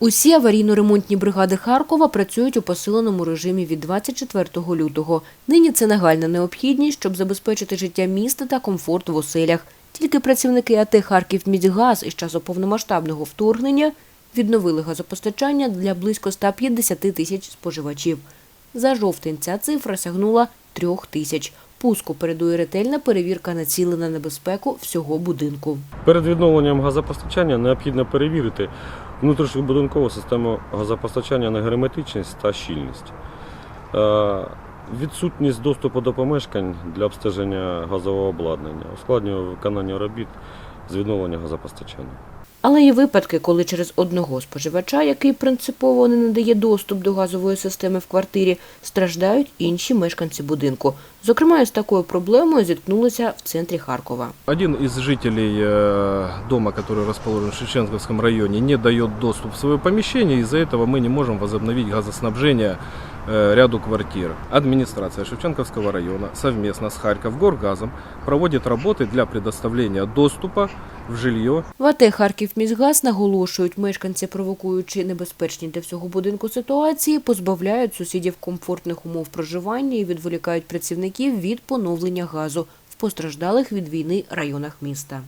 Усі аварійно-ремонтні бригади Харкова працюють у посиленому режимі від 24 лютого. Нині це нагальна необхідність, щоб забезпечити життя міста та комфорт в оселях. Тільки працівники АТ «Харківміськгаз» із часу повномасштабного вторгнення відновили газопостачання для близько 150 тисяч споживачів. За жовтень ця цифра сягнула трьох тисяч. Пуску передує ретельна перевірка націлена на безпеку всього будинку. Перед відновленням газопостачання необхідно перевірити внутрішньобудинкову систему газопостачання на герметичність та щільність. Е, Відсутність доступу до помешкань для обстеження газового обладнання ускладнює виконання робіт з відновлення газопостачання. Але є випадки, коли через одного споживача, який принципово не надає доступ до газової системи в квартирі, страждають інші мешканці будинку. Зокрема, із такою проблемою зіткнулися в центрі Харкова. Один из жителей э, дома, который расположен в Шевченковском районе, не дает доступ в свое помещение. Из-за этого мы не можем возобновить газоснабжение э, ряду квартир. Администрация Шевченковского района совместно с Харьков-Горгазом проводит работы для предоставления доступа в жилье В АТ «Харківміськгаз» наголошують, мешканці, провокуючи небезпечні для всього будинку ситуації, позбавляють сусідів комфортних умов проживання і відволікають працівників від поновлення газу в постраждалих від війни районах міста.